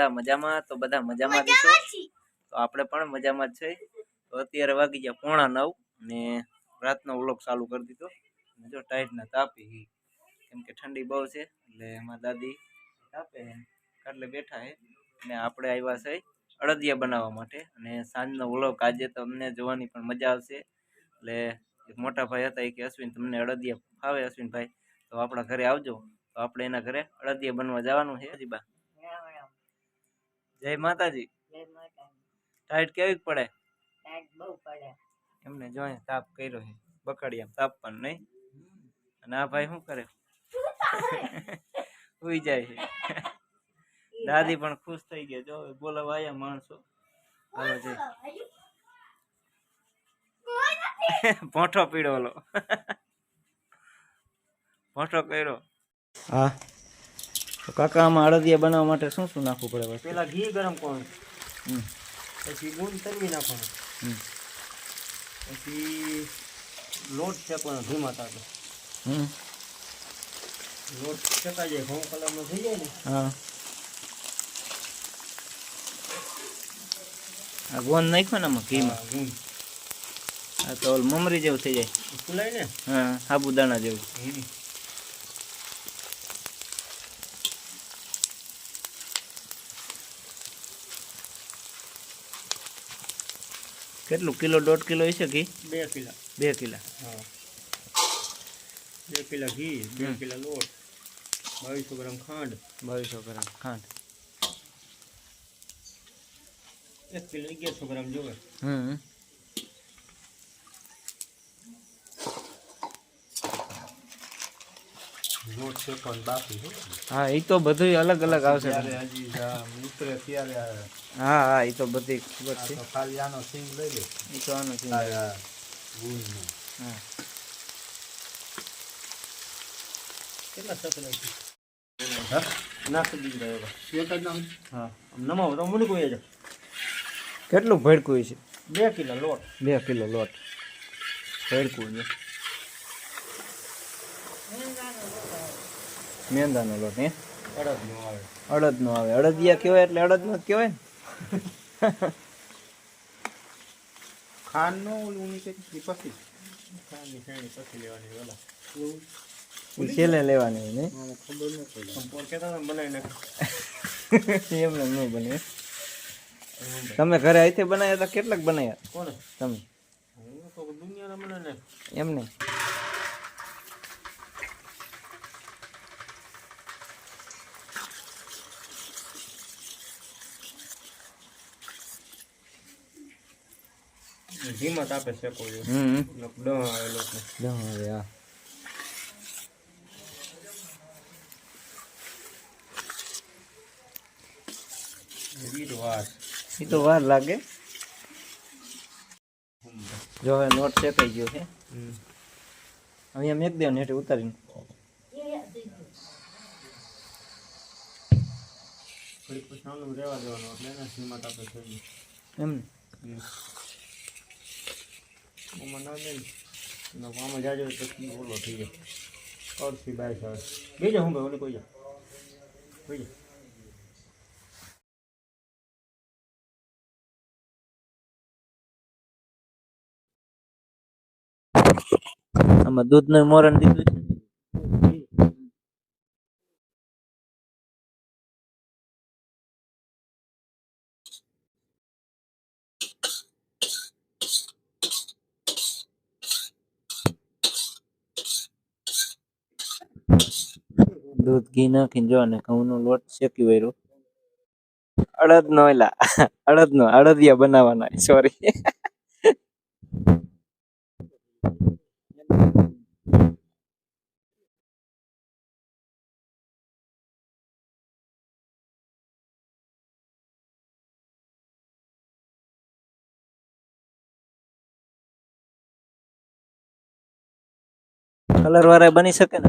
બધા મજામાં? તો બધા મજામાં છો? તો આપણે પણ મજામાં છે. તો અત્યારે વાગી ગયા પોણા નવ ને રાતનો વ્લોગ ચાલુ કરી દીધો. જો ટાઈટના તાપી કેમ કે ઠંડી બહુ છે એટલે એમાં દાદી તાપે એટલે બેઠા હે. અને આપણે આવ્યા છે અડદિયા બનાવવા માટે. અને સાંજનો વ્લોગ આજે તમને જોવાની પણ મજા આવશે. એટલે એક મોટા ભાઈ હતા એ કે અશ્વિન તમને અડદિયા ફાવે અશ્વિનભાઈ? તો આપણા ઘરે આવજો. તો આપણે એના ઘરે અડદિયા બનવા જવાનું છે હજીબા જય માતાજી. ટાઈટ કેવી પડે? એમને જોઈએ તાપ કર્યો છે. બકડિયા તાપ પણ નહીં. અને આ ભાઈ શું કરે? સુઈ જાય છે. દાદી પણ ખુશ થઈ ગયા. જો બોલાવા આયા માણસો. હાલો જય. ભોંઠો પીડો ઓલો. ભોંઠો કર્યો. હા. તો કાકા આમાં અડદિયા બનાવવા માટે શું શું નાખવું પડે બસ પેલા ઘી ગરમ કરવાનું. પછી ગુંદ તરવી નાખવાનું. પછી લોટ શેકવાનો ધીમા તાપે લોટ શેકાઈ જાય ઘઉં કલરનો થઈ જાય ને. હા. આ ગોંદ નાખ્યો ને આમાં ઘીમાં? આ તો ઓલ મમરી જેવું થઈ જાય. ફૂલાય ને? હા સાબુદાણા જેવું. કેટલું? કિલો દોઢ કિલો હશે ઘી? બે કિલા. બે કિલા. હા. બે કિલા ઘી બે કિલો લોટ બાવીસો ગ્રામ ખાંડ. બાવીસો ગ્રામ ખાંડ. એક કિલો અગિયારસો ગ્રામ જોવે. હમ. લોટ શેકવાનું બાકી હા એ તો બધું અલગ અલગ આવશે. હજી ઉતરે ત્યારે હા હા એ તો બધી ખબર છે. ખાલી આનો સિંગ લઈ લે. એ તો આનું છે આ આ હા. કેટલા સતરા છે? નાખી દીધા એક જ નાખ હા. નમાવો તો મને કોઈ જાવ કેટલું ભડકું છે? બે કિલો લોટ. બે કિલો લોટ. ભડકું છે. મેંદાનો લોટ હે? અડદનો આવે. અડદનો આવે અડદિયા કહેવાય એટલે અડદનો જ કહેવાય ને? ઉની કે પછી? પછી લેવાની ઓલા એવું છેલ્લે લેવાની ને ખબર નથી સંપોર કહેતા બનાવી નાખ. એમને ન બને. તમે ઘરે અહીંથી બનાવ્યા હતા કેટલાક બનાવ્યા? કોને? તમે? હું તો દુનિયાના બનાવી નાખ. એમને? ધીમા તાપે શેકો જોઈએ હમ એટલે ડહ આવે લોટને દમ હવે હા. રીત વાર. એ તો વાર લાગે. જો હવે નોટ શેકાઈ ગયો છે. અહીંયા મેક દેવાનું હેઠે ઉતારીને. થોડીક પછી આનું રહેવા દેવાનું એટલે એને ધીમા તાપે થઈ એમ જાય આમાં ના દે ને આમાં જાજો પછી ઓલો થઈ જાય. અડધી બાવીસ આવે બીજા હું ભાઈ, ઓલી કોઈ જા કોઈ જા આમાં દૂધનું મોરણ દીધું છે દૂધ, ઘી નાખીને જો અને ઘઉંનો લોટ શેકી વર્યો. અડદ નો એલા અડદ નો અડદિયા બનાવવાના સોરી કલર વાળા બની શકે ને?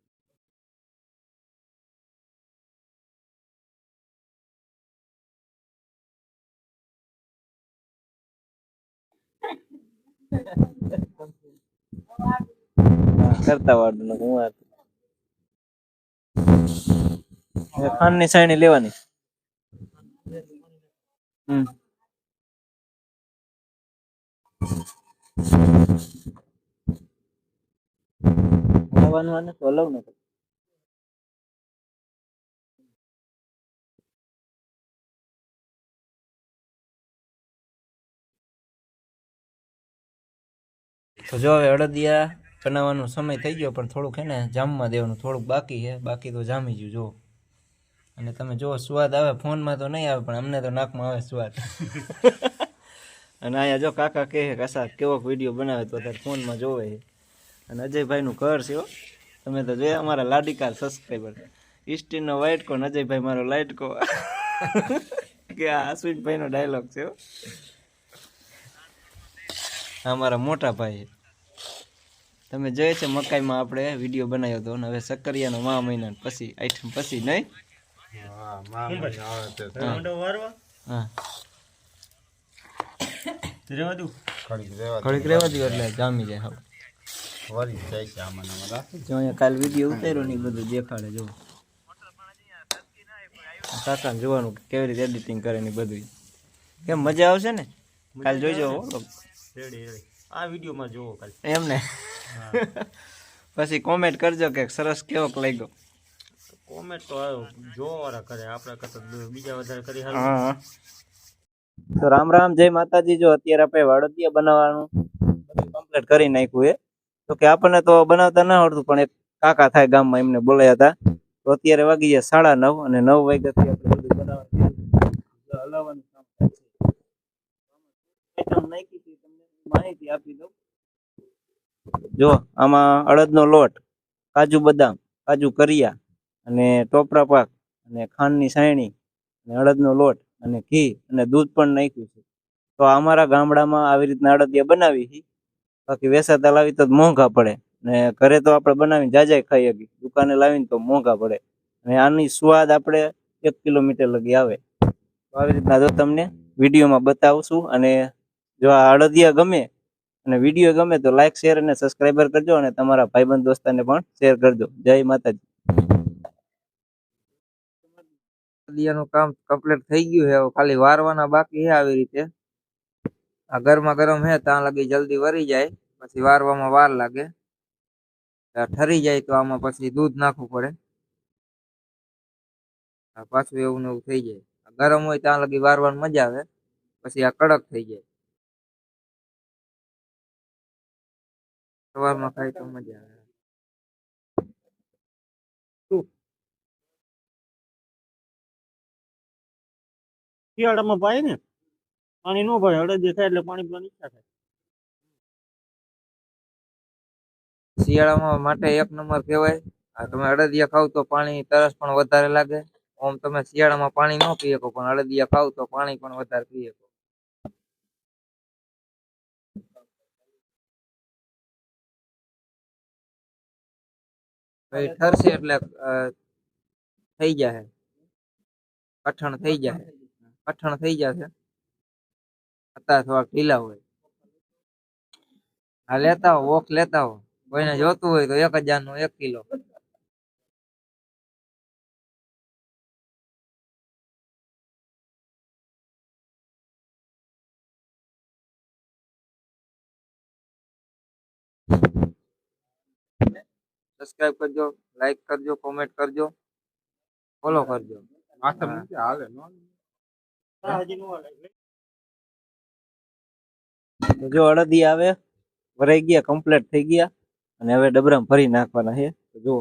કરતા વાળું હું વાત ખાનની સાયણી લેવાની. હમ. આને તો અલગ ને તો જો હવે અડદિયા બનાવવાનો સમય થઈ ગયો, પણ થોડુંક હે ને જામવા દેવાનું થોડુંક બાકી છે બાકી તો જામી ગયું જો અને તમે જો સ્વાદ આવે, ફોનમાં તો નહીં આવે, પણ અમને તો નાકમાં આવે સ્વાદ. અને અહીંયા જો કાકા કહે કસા કેવો વીડિયો બનાવે તો અત્યારે ફોનમાં જોવે છે. અને અજયભાઈનું ઘર છે તમે તો જોયા, અમારા લાડીકાર સબસ્ક્રાઈબર ઇસ્ટીનનો વાઇટ કોન અજયભાઈ મારો લાઇટ કો કે આ અશ્વિનભાઈનો ડાયલોગ છે અમારા મારા મોટા ભાઈ. તમે જોયે છે મકાઈમાં આપણે વીડિયો બનાવ્યો હતો અને હવે સક્કરિયાનો મા મહિના પછી આઈટમ પછી નહીં? હા રેવા દઉં. ઘડીક રહેવા દો. એટલે જામી જાય હવે. વળી જાય છે આમાં ને આમાં રાખી. જો અહીંયા કાલ વીડિયો ઉતાર્યો ને બધું દેખાડે જો. કાકા જોવાનું કેવી રીતે એડિટિંગ કરે ને બધું કેમ મજા આવશે ને? કાલ જોઈજો આ વિડીયોમાં જોવો કાલે. એમ ને. પછી કોમેન્ટ કરજો કે સરસ કેવો લાગ્યો. કોમેન્ટ તો જોવાવાળા કરે આપણે કરતા બીજા વધારે કરી હા તો રામ રામ જય માતાજી. જો અત્યારે આપણે વાડોદિયા બનાવવાનું બધું કમ્પ્લીટ કરી નાખ્યું એ તો કે આપણને તો બનાવતા ના આવડતું પણ એક કાકા થાય ગામમાં એમને બોલાયા હતા. તો અત્યારે વાગી ગયા સાડા નવ અને નવ વાગ્યાથી આપણે બધું બનાવવાનું હલાવવાનું કામ થાય છે. આઈટમ નાખી હતી તમને માહિતી આપી દઉં. જો, આમાં અડદનો લોટ, કાજુ બદામ, કાજુ કરિયા અને ટોપરા પાક અને ખાંડની સાયણી અને અડદનો લોટ અને ઘી અને દૂધ પણ નાખ્યું છે. તો અમારા ગામડામાં આવી રીતના અડદિયા બનાવી છે બાકી વેસાતા લાવી તો મોંઘા પડે ને ઘરે તો આપણે બનાવીને જાજાય ખાઈ શકીએ. દુકાને લાવીને તો મોંઘા પડે. અને આની સ્વાદ આપણે એક કિલોમીટર લગી આવે. તો આવી રીતના જો તમને વિડીયોમાં બતાવશું અને જો આ અડદિયા ગમે અને વીડિયો ગમે તો લાઈક શેર અને સબસ્ક્રાઈબર કરજો અને તમારા ભાઈબંધ દોસ્તાને પણ શેર કરજો. જય માતાજી. દિયાનું કામ કમ્પ્લીટ થઈ ગયું છે. ખાલી વારવાના બાકી છે આવી રીતે. આ ગરમા ગરમ હે ત્યાં લગી જલ્દી વરી જાય. પછી વારવામાં વાર લાગે. ઠરી જાય તો આમાં પછી દૂધ નાખવું પડે. પાછું એવું ને એવું થઈ જાય. ગરમ હોય ત્યાં લગી વારવાની મજા આવે. પછી આ કડક થઈ જાય. સવારમાં ખાય તો મજા આવે શિયાળામાં ભાઈ ને પાણી નો ભાઈ અડદ થાય એટલે પાણી પીવાની ઈચ્છા થાય શિયાળામાં માટે એક નંબર કહેવાય આ તમે અડદિયા ખાવ તો પાણી તરસ પણ વધારે લાગે ઓમ તમે શિયાળામાં પાણી ન પી શકો પણ અડદિયા ખાવ તો પાણી પણ વધારે પી શકો. પછી ઠરશે એટલે થઈ જશે કઠણ થઈ જશે કઠણ થઈ જશે અત્યારે થોડાક ઢીલા હોય. હા લેતા હો વોક લેતા હો. કોઈને જોતું હોય તો એક હજારનું એક કિલો. સબસ્ક્રાઇબ કરજો લાઈક કરજો કોમેન્ટ કરજો. ફોલો કરજો. માથે મૂકી હાલે નો જો અડદી આવે ભરાઈ ગયા કમ્પ્લીટ થઈ ગયા અને હવે ડબરામાં ભરી નાખવાના છે. તો જો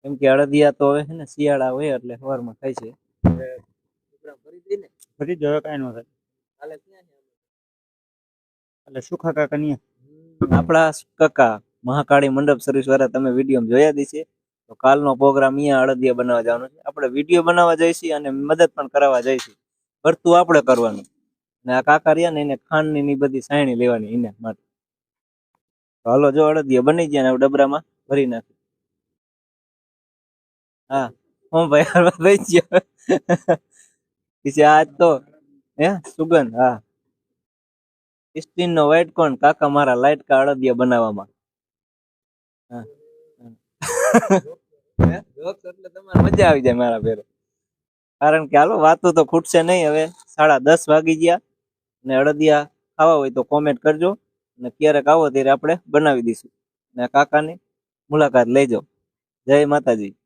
કેમ કે અડદિયા તો હવે છે ને શિયાળા હોય એટલે સવારમાં થાય છે. ભરી દઈને કાંઈ નો થાય? એટલે સુખા કાકા ની આપણા કાકા. મહાકાળી મંડપ સર્વિસ વાળા તમે વીડિયો જોયા દીશે તો કાલનો પ્રોગ્રામ અહીંયા અડદિયા બનાવવા જવાનો છે. આપણે વીડિયો બનાવવા જઈશું અને મદદ પણ કરાવવા જઈશું ભરતું આપણે કરવાનું. ને આ કાકા રહ્યા ને એને ખાંડની બધી સાયણી લેવાની એને માટે. હાલો જો અડદિયા બની ગયા ને ડબરામાં ભરી નાખી. હા, હું ભાઈ હરવા થઈ ગયો. પછી આજ તો, હે, સુગંધ, હા. સ્ટીન નો વ્હાઈટ કોણ કાકા મારા લાઈટ કા અડદિયા બનાવવામાં હા હે? jokes એટલે તમારે મજા આવી જાય મારા ભેરે. કારણ કે હાલો, વાતો તો ખૂટશે નહીં હવે. સાડા દસ વાગી ગયા ને અડદિયા ખાવા હોય તો કોમેન્ટ કરજો. ને ક્યારેક આવો ત્યારે આપણે બનાવી દઈશું. ને કાકાની મુલાકાત લેજો. જય માતાજી.